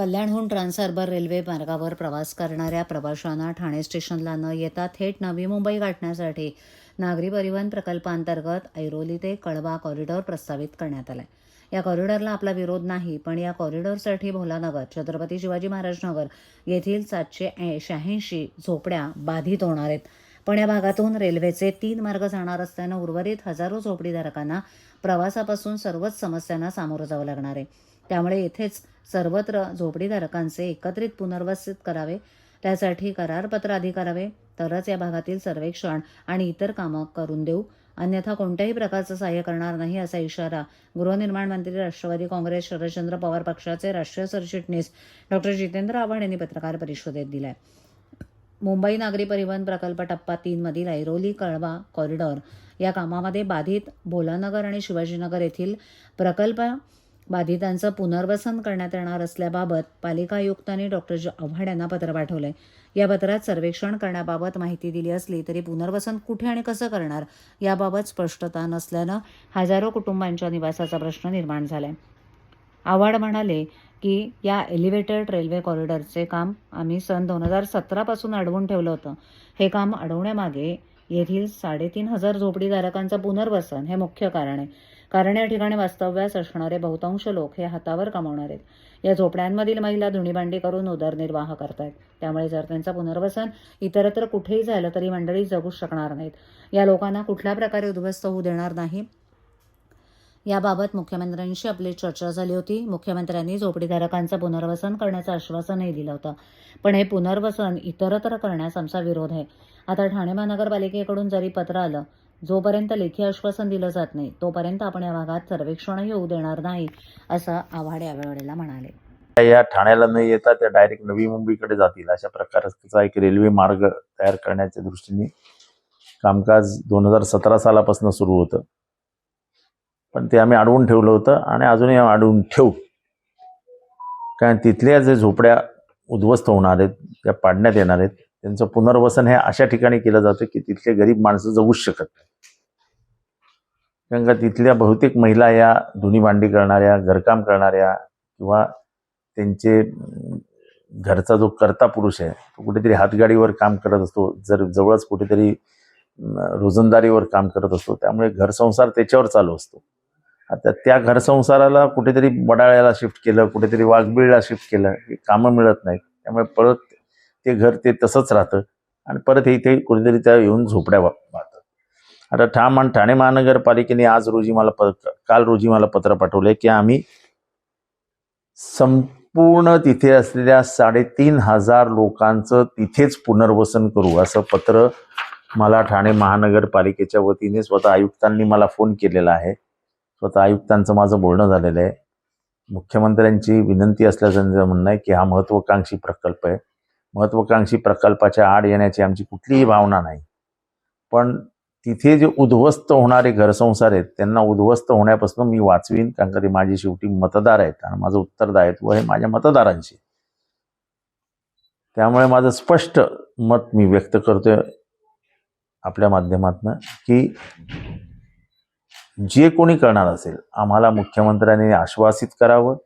कल्याणहून Trans Harbour railway मार्गावर प्रवास करणाऱ्या प्रवाशांना ठाणे स्टेशनला न येता थेट नवी मुंबई गाठण्यासाठी नागरी परिवहन प्रकल्पांतर्गत ऐरोली ते कळवा कॉरिडॉर प्रस्तावित करण्यात आलाय. या कॉरिडॉरला आपला विरोध नाही पण या कॉरिडॉरसाठी भोलानगर छत्रपती शिवाजी महाराज नगर येथील सातशे शहाऐंशी झोपड्या बाधित होणार आहेत. पण या भागातून रेल्वेचे तीन मार्ग जाणार असल्यानं उर्वरित हजारो झोपडीधारकांना प्रवासापासून सर्वच समस्यांना सामोरं जावं लागणार आहे. त्यामुळे येथेच सर्वत्र झोपडीधारकांचे एकत्रित पुनर्वसित करावे. त्यासाठी करारपत्र आधी करावे. तरच या भागातील सर्वेक्षण आणि इतर कामं करून देऊ. अन्यथा कोणत्याही प्रकारचं सहाय्य करणार नाही असा इशारा गृहनिर्माण मंत्री राष्ट्रवादी काँग्रेस शरदचंद्र पवार पक्षाचे राष्ट्रीय सरचिटणीस डॉक्टर जितेंद्र आव्हाड यांनी पत्रकार परिषदेत दिलाय. मुंबई नागरी परिवहन प्रकल्प टप्पा तीनमधील ऐरोली कळवा कॉरिडॉर या कामामध्ये बाधित भोलानगर आणि शिवाजीनगर येथील प्रकल्प बाधितांचं पुनर्वसन करण्यात येणार असल्याबाबत पालिका आयुक्तांनी डॉक्टर आव्हाड यांना पत्र पाठवलंय. या पत्रात सर्वेक्षण करण्याबाबत माहिती दिली असली तरी पुनर्वसन कुठे आणि कसं करणार याबाबत स्पष्टता नसल्यानं हजारो कुटुंबांच्या निवासाचा प्रश्न निर्माण झालाय. आव्हाड म्हणाले की या एलिव्हेटेड रेल्वे कॉरिडॉरचे काम आम्ही सन दोन हजार सतरापासून अडवून ठेवलं होतं. हे काम अडवण्यामागे येथील साडेतीन हजार झोपडीधारकांचं पुनर्वसन हे मुख्य कारण आहे. कारण या ठिकाणी वास्तव्यास असणारे बहुतांश लोक हे हातावर कमावणार आहेत. या झोपड्यांमधील महिला धुणीभांडी करून उदरनिर्वाह करतायत. त्यामुळे जर त्यांचं पुनर्वसन इतरत्र कुठेही झालं तरी मंडळी जगू शकणार नाहीत. या लोकांना कुठल्या प्रकारे उद्ध्वस्त होऊ देणार नाही याबाबत मुख्यमंत्र्यांशी आपली चर्चा झाली होती. मुख्यमंत्र्यांनी झोपडीधारकांचं पुनर्वसन करण्याचं आश्वासनही दिलं होतं. पण हे पुनर्वसन इतरत्र करण्यास आमचा विरोध आहे. आता ठाणे महानगरपालिकेकडून जरी पत्र आलं जोपर्यंत लेखी आश्वासन दिलं जात नाही तोपर्यंत आपण या भागात सर्वेक्षणही होऊ देणार नाही असं आव्हाड यावेळेला म्हणाले. या ठाण्याला न येता त्या डायरेक्ट नवी मुंबईकडे जातील अशा प्रकारचा एक रेल्वे मार्ग तयार करण्याच्या दृष्टीने कामकाज दोन हजार सतरा सालापासून सुरू होतं. पण ते आम्ही अडवून ठेवलं होतं आणि अजूनही अडवून ठेवू. कारण तिथल्या जे झोपड्या उद्ध्वस्त होणार आहेत त्या पाडण्यात येणार आहेत त्यांचं पुनर्वसन हे अशा ठिकाणी केलं जातं की तिथले गरीब माणसं जगूच शकत नाही. कारण का तिथल्या बहुतेक महिला या धुनी भांडी करणाऱ्या घरकाम करणाऱ्या किंवा त्यांचे घरचा जो कर्ता पुरुष आहे तो कुठेतरी हातगाडीवर काम करत असतो जर जवळच कुठेतरी रोजंदारीवर काम करत असतो त्यामुळे घरसंसार त्याच्यावर चालू असतो. आता त्या घरसंसाराला कुठेतरी वडाळ्याला शिफ्ट केलं कुठेतरी वाघबीळला शिफ्ट केलं हे कामं मिळत नाहीत. त्यामुळे परत ते घर ते तसंच राहतं आणि परत हे इथे कुठेतरी त्या येऊन झोपड्या वा- आता ठाम आणि ठाणे महानगरपालिकेने आज रोजी मला प काल रोजी मला पत्र पाठवलंय की आम्ही संपूर्ण तिथे असलेल्या साडेतीन हजार लोकांचं तिथेच पुनर्वसन करू असं पत्र मला ठाणे महानगरपालिकेच्या वतीने स्वतः आयुक्तांनी मला फोन केलेला आहे. स्वतः आयुक्तांचं माझं बोलणं झालेलं आहे. मुख्यमंत्र्यांची विनंती असल्याचं म्हणणं आहे की हा महत्त्वाकांक्षी प्रकल्प आहे. महत्त्वाकांक्षी प्रकल्पाच्या आड येण्याची आमची कुठलीही भावना नाही. पण तिथे जे उद्ध्वस्त होणारे घरसंसार आहेत त्यांना उद्ध्वस्त होण्यापासून मी वाचवीन कारण का ते माझे शेवटी मतदार आहेत आणि माझं उत्तरदायित्व हे माझ्या मतदारांचे त्यामुळे माझं स्पष्ट मत मी व्यक्त करतोय आपल्या माध्यमातनं की जे कोणी करणार असेल आम्हाला मुख्यमंत्र्यांनी आश्वासित करावं.